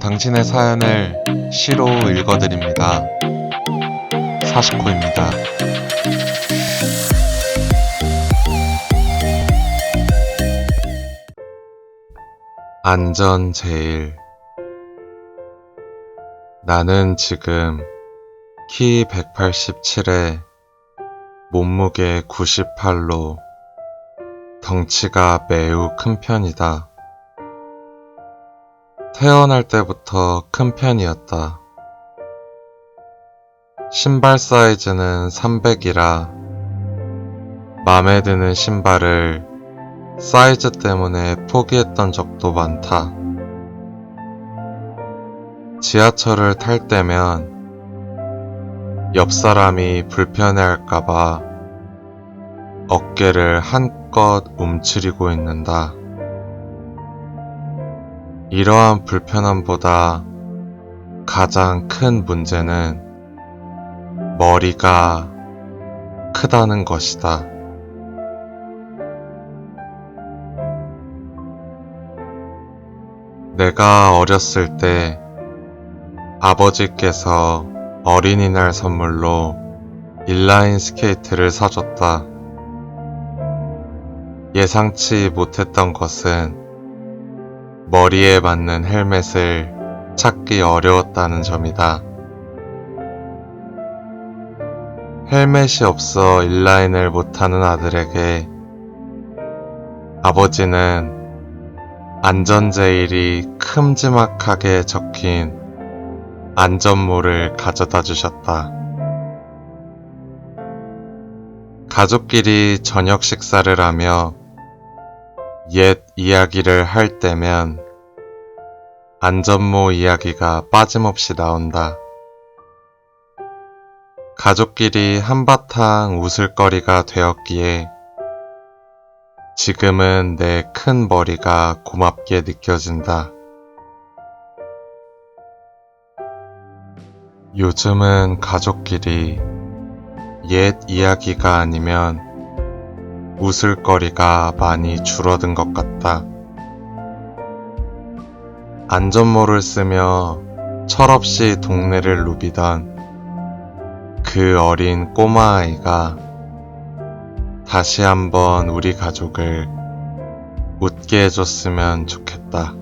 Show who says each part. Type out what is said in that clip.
Speaker 1: 당신의 사연을 시로 읽어드립니다. 사시코입니다. 안전 제일. 나는 지금 키 187에 몸무게 98로 덩치가 매우 큰 편이다. 태어날 때부터 큰 편이었다. 신발 사이즈는 300이라 맘에 드는 신발을 사이즈 때문에 포기했던 적도 많다. 지하철을 탈 때면 옆 사람이 불편해할까봐 어깨를 한껏 움츠리고 있는다. 이러한 불편함보다 가장 큰 문제는 머리가 크다는 것이다. 내가 어렸을 때 아버지께서 어린이날 선물로 인라인 스케이트를 사줬다. 예상치 못했던 것은 머리에 맞는 헬멧을 찾기 어려웠다는 점이다. 헬멧이 없어 인라인을 못하는 아들에게 아버지는 안전제일이 큼지막하게 적힌 안전모를 가져다 주셨다. 가족끼리 저녁 식사를 하며 옛 이야기를 할 때면 안전모 이야기가 빠짐없이 나온다. 가족끼리 한바탕 웃을거리가 되었기에 지금은 내 큰 머리가 고맙게 느껴진다. 요즘은 가족끼리 옛 이야기가 아니면 웃을거리가 많이 줄어든 것 같다. 안전모를 쓰며 철없이 동네를 누비던 그 어린 꼬마아이가 다시 한번 우리 가족을 웃게 해줬으면 좋겠다.